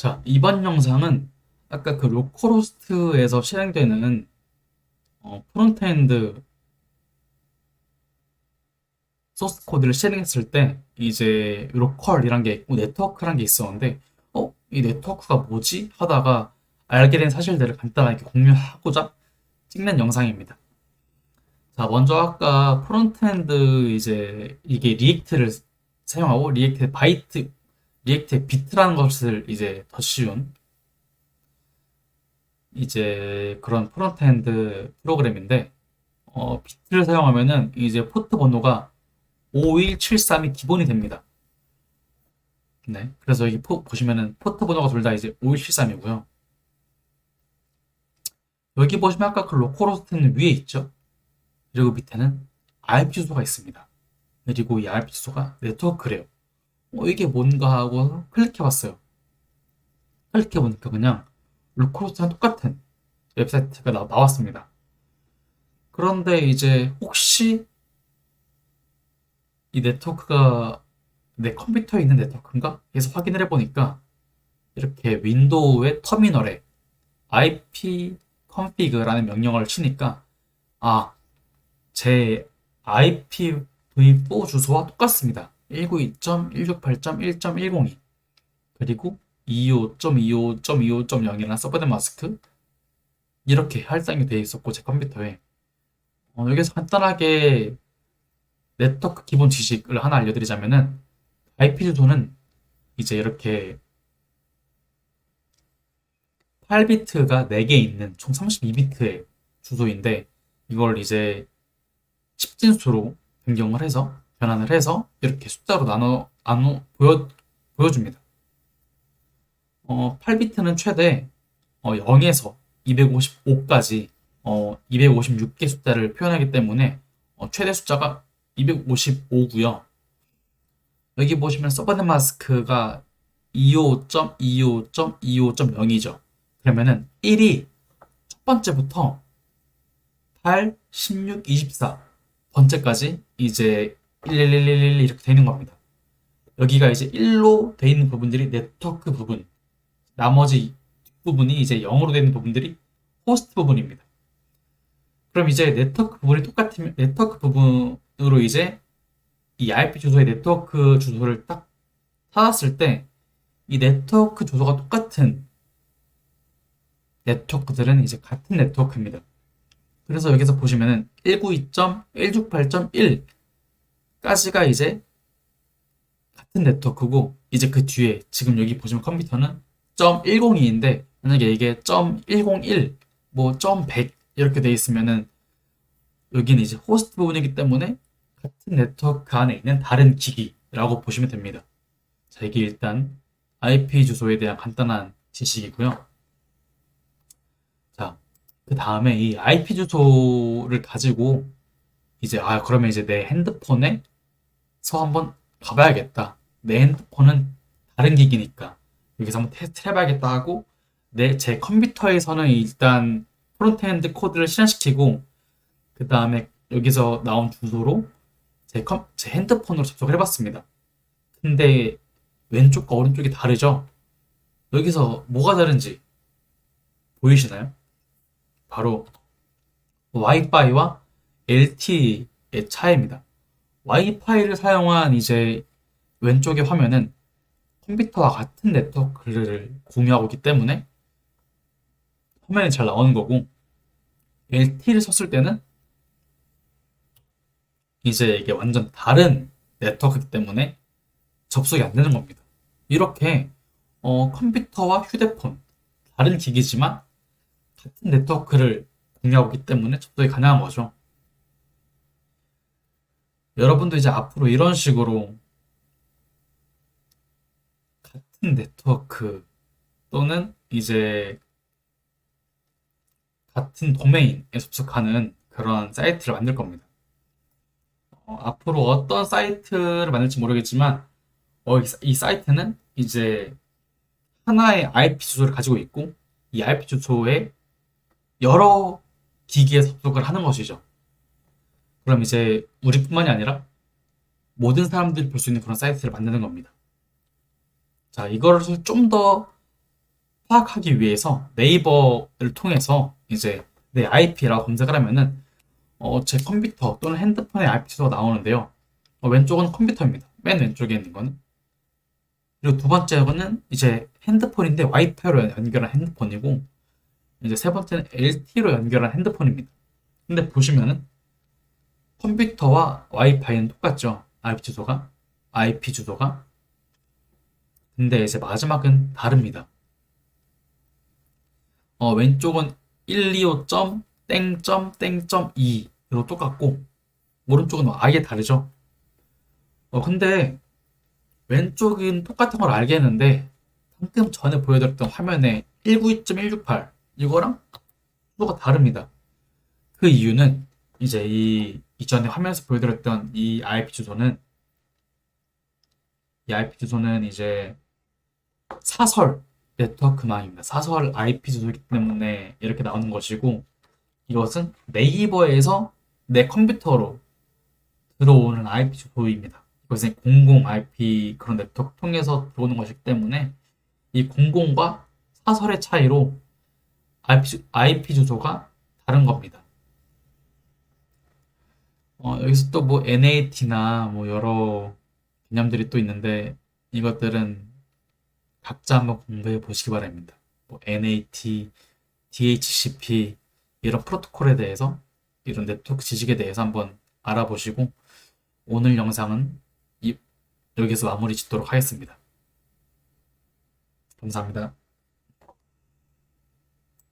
자, 이번 영상은 아까 그 로컬호스트에서 실행되는 어, 프론트엔드 소스 코드를 실행했을 때 이제 로컬이란 게 있고 네트워크란 게 있었는데 어, 이 네트워크가 뭐지? 하다가 알게 된 사실들을 간단하게 공유하고자 찍는 영상입니다. 자, 먼저 아까 프론트엔드 이제 이게 리액트를 사용하고 리액트 바이트 리액트의 비트라는 것을 이제 더 쉬운 이제 그런 프론트엔드 프로그램인데 어, 비트를 사용하면은 이제 포트 번호가 5173이 기본이 됩니다. 네. 그래서 여기 포, 보시면은 포트 번호가 둘 다 이제 5173이고요. 여기 보시면 아까 그 로컬호스트는 위에 있죠. 그리고 밑에는 IP 주소가 있습니다. 그리고 이 IP 주소가 네트워크래요. 어, 이게 뭔가 하고 클릭해봤어요. 클릭해보니까 그냥 로컬호스트랑 똑같은 웹사이트가 나, 나왔습니다. 그런데 이제 혹시 이 네트워크가 내 컴퓨터에 있는 네트워크인가? 해서 확인을 해보니까 이렇게 윈도우의 터미널에 ip config라는 명령어를 치니까 아, 제 IPv4 주소와 똑같습니다. 192.168.1.102 그리고 25.25.25.0이라는 서버넷 마스크. 이렇게 할당이 되어 있었고 제 컴퓨터에. 어, 여기서 간단하게 네트워크 기본 지식을 하나 알려드리자면은 IP 주소는 이제 이렇게 8비트가 4개 있는 총 32비트의 주소인데 이걸 이제 10진수로 변경을 해서 변환을 해서 이렇게 숫자로 나눠, 나눠 보여, 보여줍니다. 어, 8비트는 최대 어, 0에서 255까지 어, 256개 숫자를 표현하기 때문에 어, 최대 숫자가 255고요. 여기 보시면 서버넷 마스크가 25.25.25.0이죠. 그러면은 1이 첫 번째부터 8, 16, 24 번째까지 이제 1111 이렇게 되는 겁니다. 여기가 이제 1로 되어 있는 부분들이 네트워크 부분, 나머지 부분이 이제 0으로 되는 부분들이 호스트 부분입니다. 그럼 이제 네트워크 부분이 똑같으면 네트워크 부분으로 이제 이 IP 주소의 네트워크 주소를 딱 찾았을 때 이 네트워크 주소가 똑같은 네트워크들은 이제 같은 네트워크입니다. 그래서 여기서 보시면은 192.168.1 까지가 이제 같은 네트워크고 이제 그 뒤에 지금 여기 보시면 컴퓨터는 .102인데 만약에 이게 .101, 뭐 .100 이렇게 돼 있으면은 여기는 이제 호스트 부분이기 때문에 같은 네트워크 안에 있는 다른 기기라고 보시면 됩니다. 자, 이게 일단 IP 주소에 대한 간단한 지식이고요. 자, 그 다음에 이 IP 주소를 가지고 이제 아 그러면 이제 내 핸드폰에 서 한번 가봐야겠다. 내 핸드폰은 다른 기기니까 여기서 한번 테스트를 해봐야겠다 하고 내 제 컴퓨터에서는 일단 프론트엔드 코드를 실행시키고 그 다음에 여기서 나온 주소로 제, 컴, 제 핸드폰으로 접속을 해봤습니다. 근데 왼쪽과 오른쪽이 다르죠? 여기서 뭐가 다른지 보이시나요? 바로 와이파이와 LTE의 차이입니다. 와이파이를 사용한 이제 왼쪽의 화면은 컴퓨터와 같은 네트워크를 공유하고 있기 때문에 화면이 잘 나오는 거고 LTE를 썼을 때는 이제 이게 완전 다른 네트워크이기 때문에 접속이 안 되는 겁니다. 이렇게 어, 컴퓨터와 휴대폰 다른 기기지만 같은 네트워크를 공유하고 있기 때문에 접속이 가능한 거죠. 여러분도 이제 앞으로 이런 식으로 같은 네트워크 또는 이제 같은 도메인에 접속하는 그런 사이트를 만들 겁니다. 어, 앞으로 어떤 사이트를 만들지 모르겠지만 어, 이, 이 사이트는 이제 하나의 IP 주소를 가지고 있고 이 IP 주소에 여러 기기에 접속을 하는 것이죠. 그럼 이제 우리뿐만이 아니라 모든 사람들이 볼 수 있는 그런 사이트를 만드는 겁니다. 자, 이거를 좀 더 파악하기 위해서 네이버를 통해서 이제 내 IP라고 검색을 하면은 어, 제 컴퓨터 또는 핸드폰의 IP 주소가 나오는데요. 어, 왼쪽은 컴퓨터입니다. 맨 왼쪽에 있는 거는. 그리고 두 번째는 이제 핸드폰인데 와이파이로 연결한 핸드폰이고 이제 세 번째는 LTE로 연결한 핸드폰입니다. 근데 보시면은 컴퓨터와 와이파이는 똑같죠. IP 주소가. IP 주소가. 근데 이제 마지막은 다릅니다. 어, 왼쪽은 125.땡.땡.2로 똑같고 오른쪽은 아예 다르죠. 어, 근데 왼쪽은 똑같은 걸 알겠는데 방금 전에 보여드렸던 화면에 192.168 이거랑 수가 다릅니다. 그 이유는 이제 이 이전에 화면에서 보여드렸던 이 IP 주소는 이 IP 주소는 이제 사설 네트워크망입니다. 사설 IP 주소이기 때문에 이렇게 나오는 것이고 이것은 네이버에서 내 컴퓨터로 들어오는 IP 주소입니다. 이것은 공공 IP 그런 네트워크 통해서 들어오는 것이기 때문에 이 공공과 사설의 차이로 IP, 주- IP 주소가 다른 겁니다. 어, 여기서 또 뭐 NAT나 뭐 여러 개념들이 또 있는데 이것들은 각자 한번 공부해 보시기 바랍니다. 뭐 NAT, DHCP 이런 프로토콜에 대해서 이런 네트워크 지식에 대해서 한번 알아보시고 오늘 영상은 이- 여기서 마무리 짓도록 하겠습니다. 감사합니다.